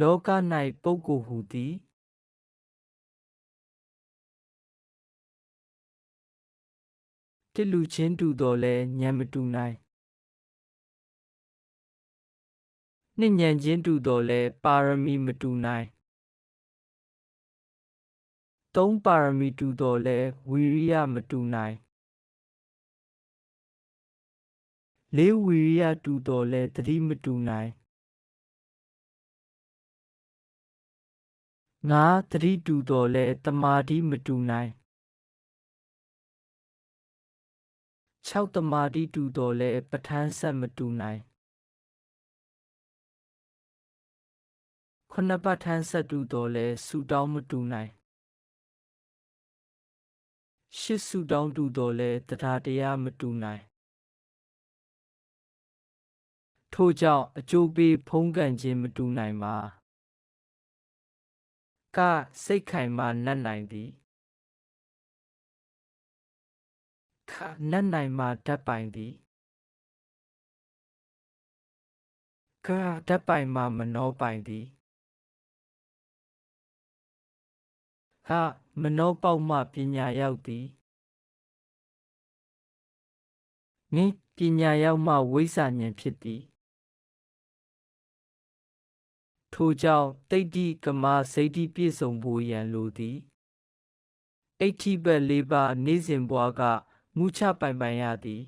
လောက၌ပုဂ္ဂိုလ်ဟူသည်တိလူချင်းတူတော်လဲဉာဏ်မတူနိုင်နှင့်ဉာဏ်ချင်းတူတော်လဲပါရမီမတူနိုင်သုံးပါရမီတူတော်လဲဝီရိယမတူနိုင်လေးဝီရိယတူတော်လဲသတိမတူနိုင် ငါသတိတူတော်လဲတမာတိမတူနိုင်၆တမာတိတူတော်လဲပဋ္ဌာန်းဆက်မတူနိုင်ခုနှစ်ပဋ္ဌာန်းဆက်တူတော်လဲဆူတောင်းမတူနိုင်ရှစ်ဆူတောင်းတူတော်လဲတရားတရားမတူနိုင်ထို့ကြောင့်အကျိုးပေးဖုံးကန်ခြင်းမတူနိုင်ပါ ကစိတ်ခိုင်မှနတ်နိုင်သည်ခနတ်နိုင်မှဓာတ်ပိုင်သည်ကဓာတ်ပိုင်မှမနှောပိုင်သည်ဟာမနှောပေါက်မှပညာရောက်သည်နိပညာရောက်မှဝိဇ္ဇာဉာဏ်ဖြစ်သည် ထိုကြောင့်တိတ်တိကမစိတ်တိပြည့်စုံဖို့ရန်လိုသည်အဋ္ဌိဘက်လေးပါးနေ့စဉ်ဘွားကမူချပိုင်ပိုင်ရသည်